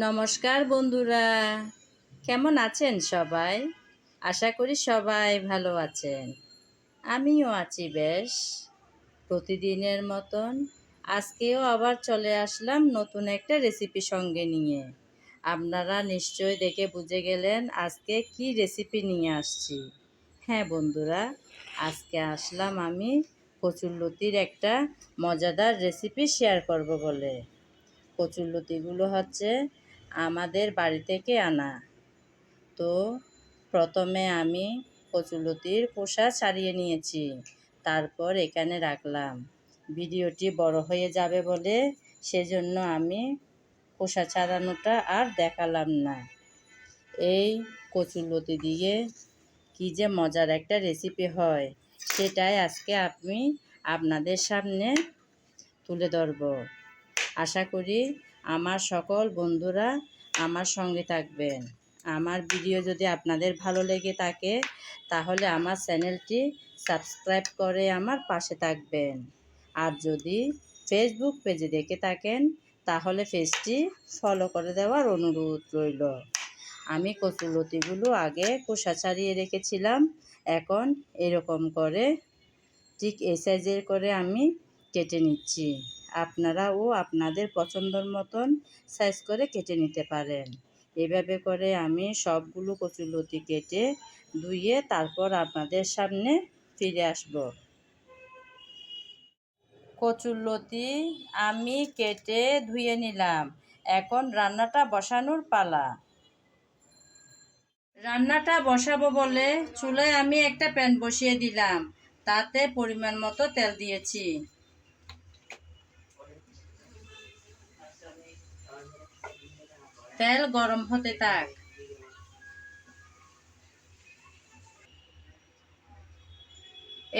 নমস্কার বন্ধুরা। কেমন আছেন সবাই? আশা করি সবাই ভালো আছেন। আমিও আছি বেশ। প্রতিদিনের মতন আজকেও আবার চলে আসলাম নতুন একটা রেসিপি সঙ্গে নিয়ে। আপনারা নিশ্চয় দেখে বুঝে গেলেন আজকে কি রেসিপি নিয়ে আসছি। হ্যাঁ বন্ধুরা, আজকে আসলাম আমি কচুরলতির একটা মজাদার রেসিপি শেয়ার করব বলে। কচুরলতিগুলো হচ্ছে আমাদের বাড়ি থেকে আনা। তো প্রথমে আমি কচুলতির খোসা ছাড়িয়ে নিয়েছি, তারপর এখানে রাখলাম। ভিডিওটি বড় হয়ে যাবে বলে সেজন্য আমি খোসা ছাড়ানোটা আর দেখালাম না। এই কচুলতি দিয়ে কি যে মজার একটা রেসিপি হয়, সেটাই আজকে আমি আপনাদের সামনে তুলে ধরব। আশা করি আমার সকল বন্ধুরা আমার সঙ্গে থাকবেন। আমার ভিডিও যদি আপনাদের ভালো লেগে থাকে, তাহলে আমার চ্যানেলটি সাবস্ক্রাইব করে আমার পাশে থাকবেন। আর যদি ফেসবুক পেজে দেখে থাকেন, তাহলে পেজটি ফলো করে দেওয়ার অনুরোধ রইল। আমি কচুলতিগুলো আগে কোষা ছাড়িয়ে রেখেছিলাম, এখন এরকম করে ঠিক এই সাইজের করে আমি কেটে নিচ্ছি। আপনারাও আপনাদের পছন্দর মতন সাইজ করে কেটে নিতে পারেন। এভাবে করে আমি সবগুলো কচুলতি কেটে ধুয়ে তারপর আপনাদের সামনে ফিরে আসব। কচুরলতি আমি কেটে ধুয়ে নিলাম। এখন রান্নাটা বসানোর পালা। রান্নাটা বসাবো বলে চুলায় আমি একটা প্যান বসিয়ে দিলাম। তাতে পরিমাণ মতো তেল দিয়েছি। তেল গরম হতে থাক।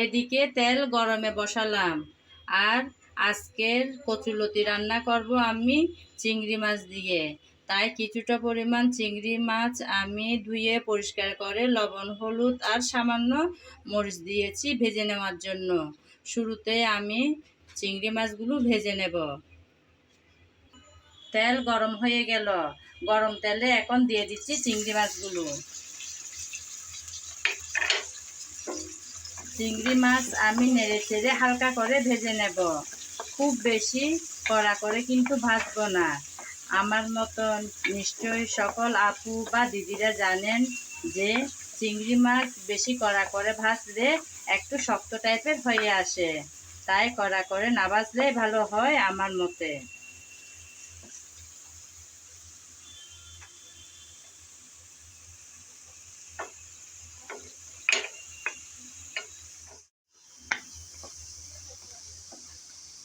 এদিকে তেল গরমে বসালাম। আর আজকের কচুলতি রান্না করব আমি চিংড়ি মাছ দিয়ে। তাই কিছুটা পরিমাণ চিংড়ি মাছ আমি ধুয়ে পরিষ্কার করে লবণ, হলুদ আর সামান্য মরিচ দিয়েছি ভেজে নেওয়ার জন্য। শুরুতে আমি চিংড়ি মাছগুলো ভেজে নেব। তেল গরম হয়ে গেল। গরম তেলে এখন দিয়ে দিচ্ছি চিংড়ি মাছগুলো। চিংড়ি মাছ আমি নেড়ে চেড়ে হালকা করে ভেজে নেব। খুব বেশি কড়া করে কিন্তু ভাজব না। আমার মতন নিশ্চয়ই সকল আপু বা দিদিরা জানেন যে চিংড়ি মাছ বেশি কড়া করে ভাজলে একটু শক্ত টাইপের হয়ে আসে। তাই কড়া করে না ভাজলেই ভালো হয় আমার মতে।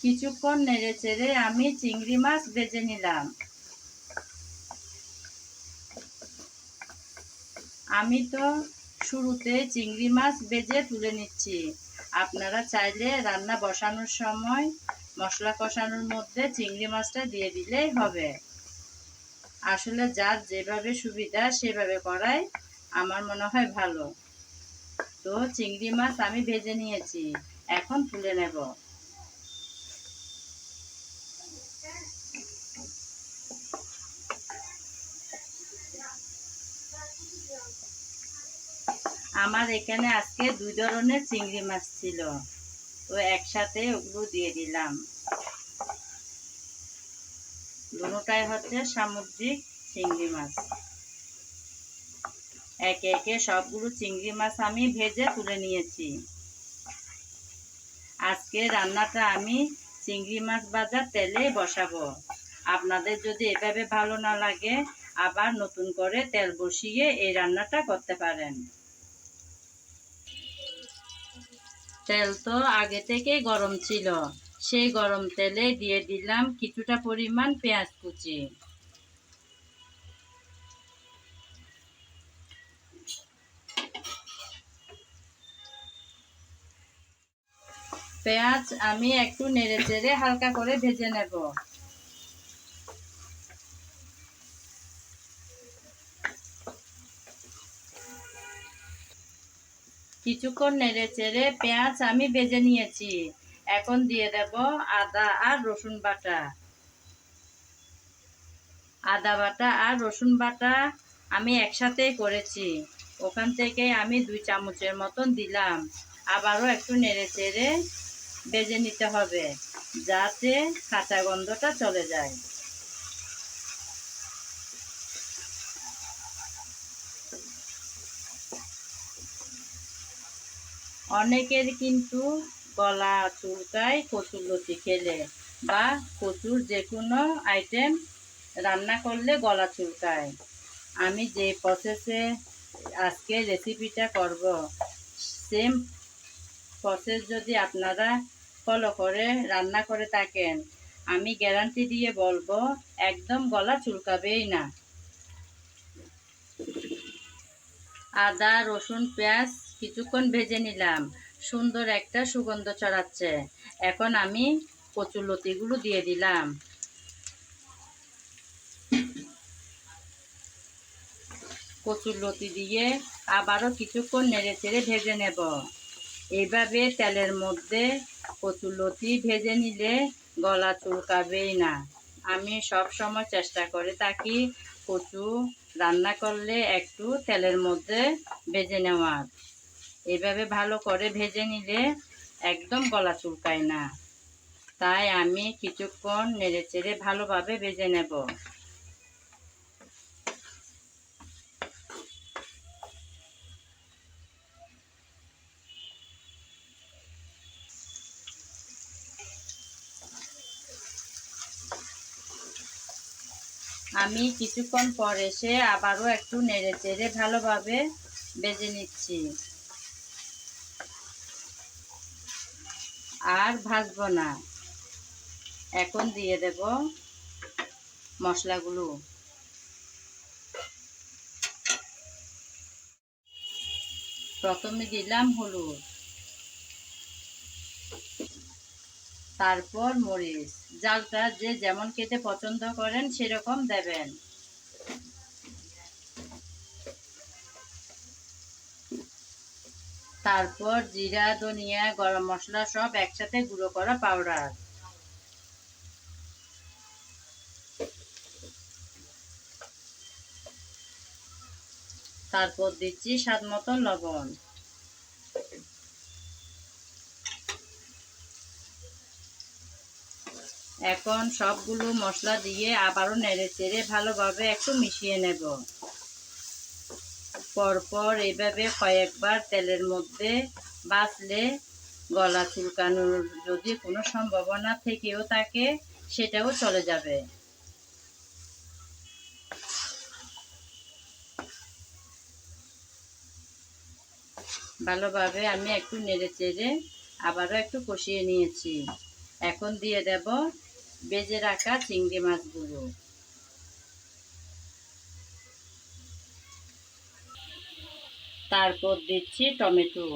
কিছুক্ষণ নেড়ে চেড়ে আমি চিংড়ি মাছ বেজে নিলাম। আমি তো শুরুতে চিংড়ি মাছ বেজে তুলে নিচ্ছি। আপনারা চাইলে রান্না বসানোর সময় মশলা কষানোর মধ্যে চিংড়ি মাছটা দিয়ে দিলেই হবে। আসলে যার যেভাবে সুবিধা সেভাবে করাই আমার মনে হয় ভালো। তো চিংড়ি মাছ আমি ভেজে নিয়েছি, এখন তুলে নেব। আমার এখানে আজকে দুই ধরনের চিংড়ি মাছ ছিল। তো একসাথে ওগুলো দিয়ে দিলাম। দুটাই হচ্ছে সামুদ্রিক চিংড়ি মাছ। একে একে সবগুলো চিংড়ি মাছ আমি ভেজে তুলে নিয়েছি। আজকে রান্নাটা আমি চিংড়ি মাছ ভাজা তেলে বসাবো। আপনাদের যদি এভাবে ভালো না লাগে, আবার নতুন করে তেল বসিয়ে এই রান্নাটা করতে পারেন। তেল তো আগে থেকে গরম ছিল। সেই গরম তেলে দিয়ে দিলাম কিছুটা পরিমাণ পেঁয়াজ কুচি। পেঁয়াজ আমি একটু নেড়ে চেড়ে হালকা করে ভেজে নেব। কিছুক্ষণ নেড়ে চেড়ে পেঁয়াজ আমি ভেজে নিয়েছি। এখন দিয়ে দেব আদা আর রসুন বাটা। আদা বাটা আর রসুন বাটা আমি একসাথেই করেছি। ওখান থেকে আমি দুই চামচের মতন দিলাম। আবারও একটু নেড়ে চেড়ে বেজে নিতে হবে, যাতে কাঁচা গন্ধটা চলে যায়। অনেকের কিন্তু গলা চুলকায় কচুর লতি খেলে বা কচুর যে কোনো আইটেম রান্না করলে গলা চুলকায়। আমি যে প্রসেসে আজকে রেসিপিটা করব সেম প্রসেস যদি আপনারা ফলো করে, রান্না করে থাকেন, আমি গ্যারান্টি দিয়ে বলব, একদম গলা চুলকাবেই না। আদা, রসুন, পেঁয়াজ কিছুক্ষণ ভেজে নিলাম। সুন্দর একটা সুগন্ধ ছড়াচ্ছে। এখন আমি কচুর লতিগুলো দিয়ে দিলাম। কচুর লতি দিয়ে আবারও কিছুক্ষণ নেড়ে চেড়ে ভেজে নেব। এইভাবে তেলের মধ্যে কচুর লতি ভেজে নিলে গলা চুলকাবেই না। আমি সব সময় চেষ্টা করে থাকি কচু রান্না করলে একটু তেলের মধ্যে ভেজে নেওয়ার। এভাবে ভালো করে ভেজে নিলে একদম গলা চুলকায় না। তাই আমি কিছুক্ষণ নেড়ে চেড়ে ভালোভাবে ভেজে নেব। আমি কিছুক্ষণ পর এসে আবারও একটু নেড়ে চেড়ে ভালোভাবে বেজে নিচ্ছি। আর ভাজবো না। এখন দিয়ে দেব মশলাগুলো। প্রথমে দিলাম হলুদ। তারপর মরিচ। জালটা যে যেমন খেতে পছন্দ করেন সেরকম দেবেন। তারপর জিরা, ধনিয়া, গরম মশলা সব একসাথে গুঁড়ো করা পাউডার। তারপর দিচ্ছি স্বাদ মতো লবণ। এখন সবগুলো মশলা দিয়ে আবারও নেড়ে চেড়ে ভালোভাবে একটু মিশিয়ে নেব। পরপর এভাবে কয়েকবার তেলের মধ্যে বাঁচলে গলা চুলকানোর যদি কোনো সম্ভাবনা থেকেও থাকে, সেটাও চলে যাবে। ভালোভাবে আমি একটু নেড়ে চেড়ে আবারও একটু কষিয়ে নিয়েছি। এখন দিয়ে দেব বেজে রাখা চিংড়ি মাছগুলো। তারপর দিচ্ছি টমেটো।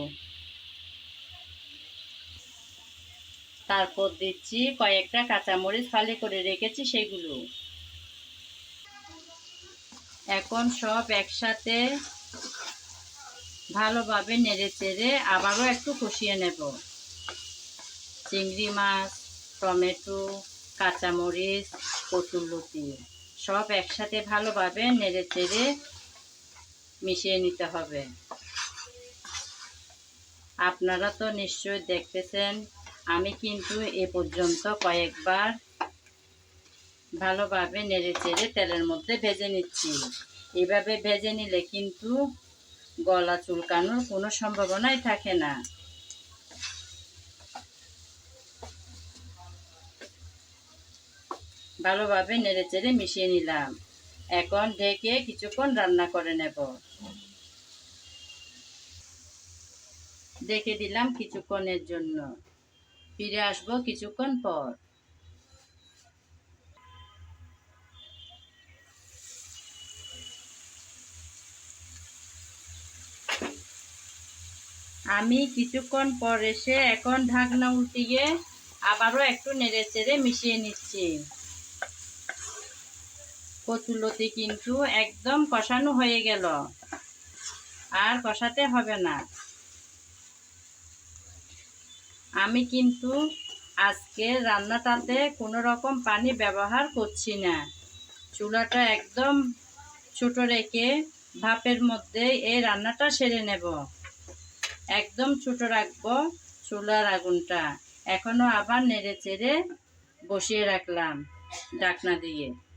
তারপর দিচ্ছি কয়েকটা কাঁচামরিচ ফালি করে রেখেছি সেগুলো। এখন সব একসাথে ভালোভাবে নেড়ে চেড়ে আবারও একটু কষিয়ে নেব। চিংড়ি মাছ, টমেটো, কাঁচামরিচ, কচুরলতি সব একসাথে ভালোভাবে নেড়ে চেড়ে মিশিয়ে নিতে হবে। আপনারা তো নিশ্চয়ই দেখতেছেন, আমি কিন্তু এ পর্যন্ত কয়েকবার ভালোভাবে নেড়ে চেড়ে তেলের মধ্যে ভেজে নিচ্ছি। এভাবে ভেজে নিলে কিন্তু গলা চুলকানোর কোনো সম্ভাবনাই থাকে না। ভালোভাবে নেড়ে চেড়ে মিশিয়ে নিলাম। এখন ঢেকে কিছুক্ষণ রান্না করে নেব। দেখে দিলাম কিছুক্ষণের জন্য। ফিরে আসব কিছুক্ষণ পর। আমি কিছুক্ষণ পর এসে এখন ঢাকনা উল্টিয়ে আবারও একটু নেড়ে চেড়ে মিশিয়ে নিচ্ছি। কচুলতি কিন্তু একদম কষানো হয়ে গেল। আর কষাতে হবে না। আমি কিন্তু আজকে রান্নাটাতে কোনো রকম পানি ব্যবহার করছি না। চুলাটা একদম ছোট রেখে ভাপের মধ্যে এই রান্নাটা সেরে নেব। একদম ছোট রাখব চুলার আগুনটা। এখনও আবার নেড়ে চেড়ে বসিয়ে রাখলাম ডাকনা দিয়ে।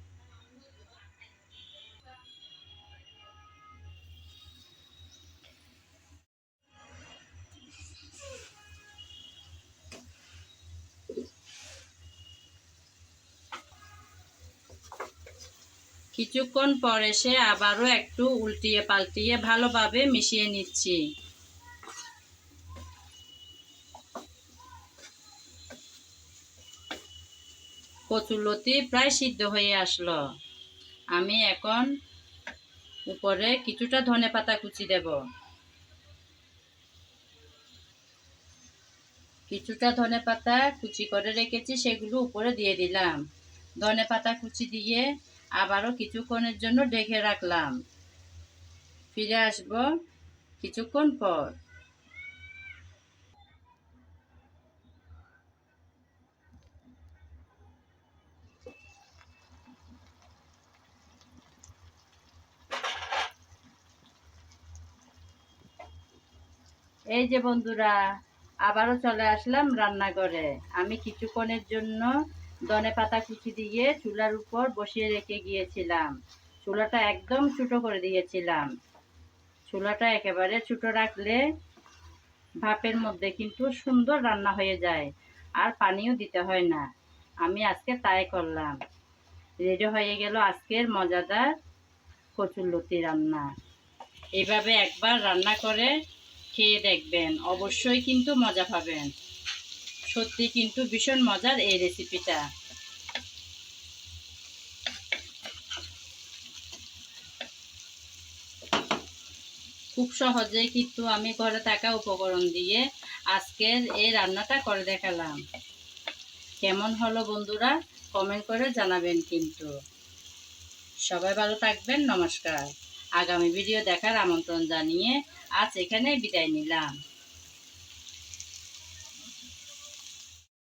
কিছুক্ষণ পরে সে আবারও একটু উল্টিয়ে পাল্টিয়ে ভালোভাবে মিশিয়ে নিচ্ছি। কচুলতি প্রায় সিদ্ধ হয়ে আসলো। আমি এখন উপরে কিছুটা ধনে পাতা কুচি দেব। কিছুটা ধনে পাতা কুচি করে রেখেছি, সেগুলো উপরে দিয়ে দিলাম। ধনে পাতা কুচি দিয়ে আবারও কিছুক্ষণের জন্য ডেকে রাখলাম। ফিরে আসব কিছুক্ষণ পর। এই যে বন্ধুরা, আবারও চলে আসলাম রান্নাঘরে। আমি কিছুক্ষণের জন্য ধনে পাতা কুচি দিয়ে চুলার উপর বসিয়ে রেখে গিয়েছিলাম। চুলাটা একদম ছোটো করে দিয়েছিলাম। চুলাটা একেবারে ছোটো রাখলে ভাপের মধ্যে কিন্তু সুন্দর রান্না হয়ে যায়, আর পানিও দিতে হয় না। আমি আজকে তাই করলাম। রেডি হয়ে গেল আজকের মজাদার কচুরলতি রান্না। এভাবে একবার রান্না করে খেয়ে দেখবেন, অবশ্যই কিন্তু মজা পাবেন। সত্যি কিন্তু ভীষণ মজার এই রেসিপিটা খুব সহজেই কিন্তু আমি ঘরে থাকা উপকরণ দিয়ে আজকের এই রান্নাটা করে দেখালাম। কেমন হলো বন্ধুরা? কমেন্ট করে জানাবেন কিন্তু। সবাই ভালো থাকবেন, নমস্কার। আগামী ভিডিও দেখার আমন্ত্রণ জানিয়ে আজ এখানে বিদায় নিলাম।